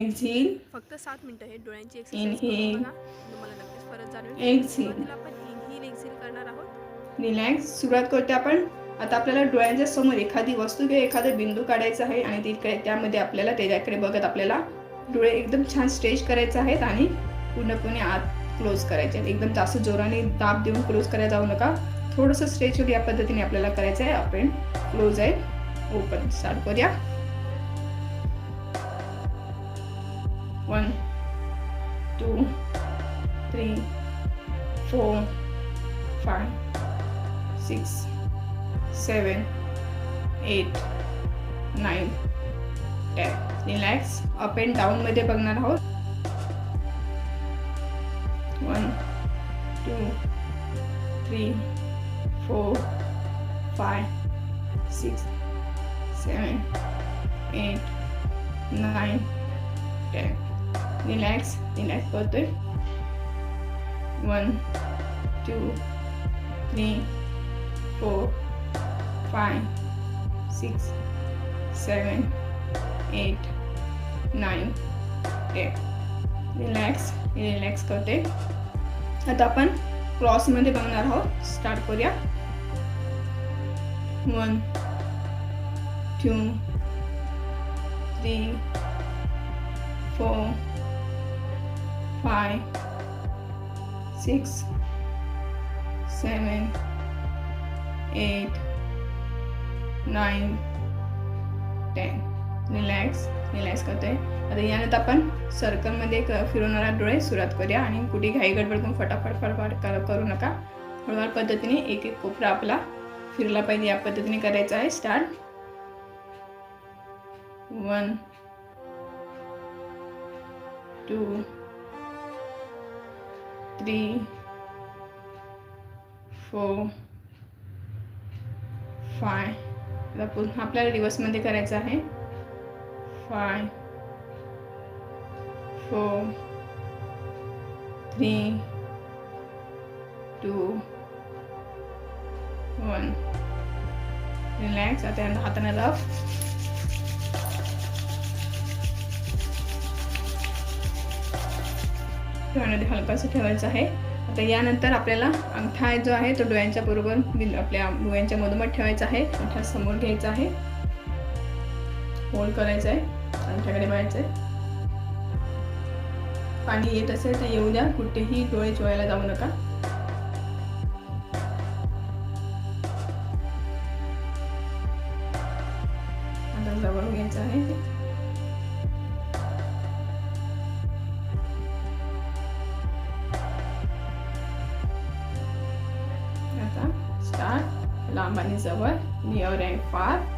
एक्झिल फक्त सात मिनिटं हे डोळ्यांची. एक्सरसाइज करून बघा. तुम्हाला नक्कीच फरक जाणवेल. सुरुवातीला आपण इनहेल एक्झिल करणार आहोत. रिलॅक्स सुरुवात करते आपण. आता आपल्याला डोळ्यांच्या समोर एखादी वस्तू किंवा एखादा बिंदू काढायचा आहे आणि तिकडे त्यामध्ये आपल्याला त्याच्याकडे बघत आपल्याला डोळे एकदम छान स्ट्रेच करायचे आहेत आणि पूर्णपणे आत क्लोज करायचे आहेत. एकदम जास्त जोराने दाब देऊन क्लोज करायला जाऊ नका. थोडंसं स्ट्रेच या पद्धतीने आपल्याला करायचं आहे आपण क्लोज आहे. ओपन स्टार्ट करूया. One two three four five six seven eight nine ten relax up and डाऊनमध्ये बघणार आहोत. One two three four five six seven eight nine ten relax relax करतोय one two three four five six seven eight nine ten relax relax करते आता आपण क्रॉसमध्ये बघणार आहोत. Start करूया. One two three four five six seven eight nine ten relax relax करते आता यानंतर आपण सर्कलमध्ये क फिरवणारा डोळे सुरुवात करूया आणि कुठे घाई गडबड करून फटाफट फटाफट कर करू नका. हळूहळू पद्धतीने एक एक कोपरा आपला फिरला पाहिजे. या पद्धतीने करायचा आहे. Start one two three four five आता पुन्हा आपल्याला रिवर्समध्ये करायचं आहे. Five four three two one relax आता हाताने रफ डोळ्यामध्ये हलकासं ठेवायचं आहे. आता यानंतर आपल्याला अंगठा जो आहे तो डोळ्यांच्या बरोबर आपल्या डोळ्यांच्या मधोमध ठेवायचा आहे. अंगठा समोर घ्यायचा आहे. होल्ड करायचं आहे. अंगठ्याकडे व्हायचं आहे. पाणी येत असेल तर येऊ द्या. कुठेही डोळे चोळायला जाऊ नका. आता जवळ घ्यायचं आहे. स्टार्ट लांब आणि जवळ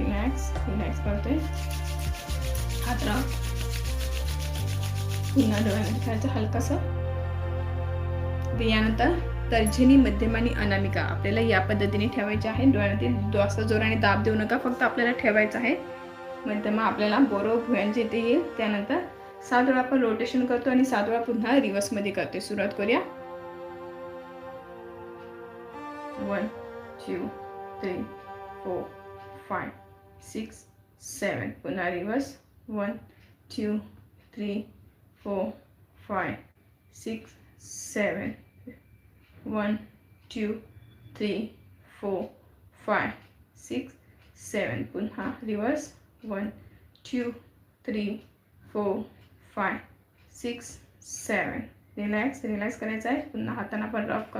रिलॅक्स रिलॅक्स करतोय हात राख पुन्हा डोळ्यामध्ये ठेवायचं हलकासं. यानंतर तर्जनी मध्यम आणि अनामिका. आपल्याला या पद्धतीने ठेवायचे आहे. डोळ्यातील जास्त जोराने दाब देऊ नका. फक्त आपल्याला ठेवायचं आहे. मध्यम आपल्याला बरोबर भुयांचे इथे येईल त्यानंतर सात वेळा आपण रोटेशन करतो आणि सात वेळा पुन्हा रिव्हर्समध्ये करते. सुरुवात करूया. One two three four five six seven पुन्हा reverse one two three four five six seven one two three four five six seven पुन्हा reverse one two three four five six seven relax relax करायचं आहे. पुन्हा हाताना आपण rough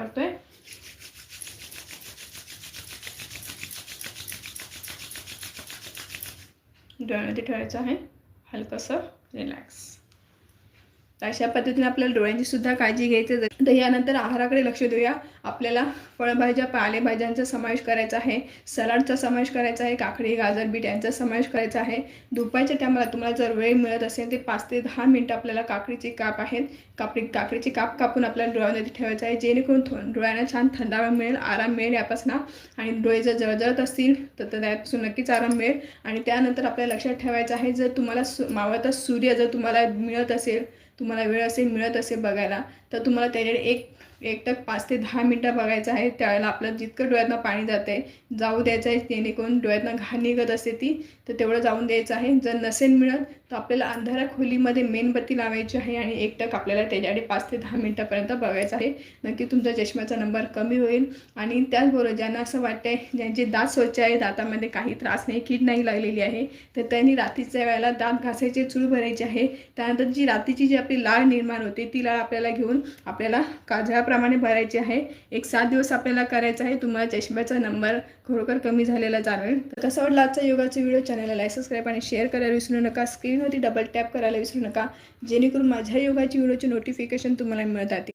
करतोय डोळ्यामध्ये ठेवायचं आहे. हलकंसं रिलॅक्स अशा पद्धतीने आपल्याला डोळ्यांची सुद्धा काळजी घ्यायची तर यानंतर आहाराकडे लक्ष देऊया. आपल्याला फळभाज्या पालेभाज्यांचा समावेश करायचा आहे. सलाडचा समावेश करायचा आहे. काकडी गाजर बीट यांचा समावेश करायचा आहे. दुपारच्या टायमाला तुम्हाला जर वेळ मिळत असेल ते पाच ते दहा मिनटं आपल्याला काकडीचे काप आहेत. काकडी काकडीचे काप कापून आपल्याला डोळ्यामध्ये ठेवायचं आहे. जेणेकरून थो डोळ्यांना छान थंडावा मिळेल आराम मिळेल यापासून. आणि डोळे जर जळजळत असतील तर त्यापासून नक्कीच आराम मिळेल. आणि त्यानंतर आपल्याला लक्षात ठेवायचं आहे जर तुम्हाला सु मावळता सूर्य जर तुम्हाला मिळत असेल तुम्हाला वेळ असेल मिळत असेल बघायला तर तुम्हाला त्याच्याकडे एक एक तर पाच ते दहा मिनटं बघायचं आहे. त्यावेळेला आपलं जितकं डोळ्यातनं पाणी जातं आहे जाऊ द्यायचं आहे जेणेकरून डोळ्यातनं घाण निघत असते ती तर तेवढं जाऊन द्यायचं आहे. जर नसेल मिळत तर आपल्याला अंधारा खोलीमध्ये मेणबत्ती लावायची आहे आणि एक टक आपल्याला त्याच्याकडे पाच ते दहा मिनटापर्यंत बघायचं आहे. नक्की तुमचा चष्म्याचा नंबर कमी होईल. आणि त्याचबरोबर ज्यांना असं वाटतंय ज्यांचे दात स्वच्छ आहे दातामध्ये काही त्रास नाही कीड नाही लागलेली आहे तर त्यांनी रात्रीच्या वेळेला दात घासायचे चूळ भरायचे आहे. त्यानंतर जी रात्रीची जी आपली लाळ निर्माण होते ती लाळ आपल्याला घेऊन आपल्याला काजळाप्रमाणे भरायची आहे. एक सात दिवस आपल्याला करायचं आहे. तुम्हाला चष्म्याचा नंबर खरोखर कमी झालेला जाणवेल. तर कसं वाटलं आजचा योगाचा व्हिडिओ? चॅनलला लाईक सबस्क्राईब आणि शेअर करायला विसरू नका. स्क्रीनवरती डबल टॅप करायला विसरू नका. जेणेकरून माझ्या योगाची व्हिडिओची नोटिफिकेशन तुम्हाला मिळत आहे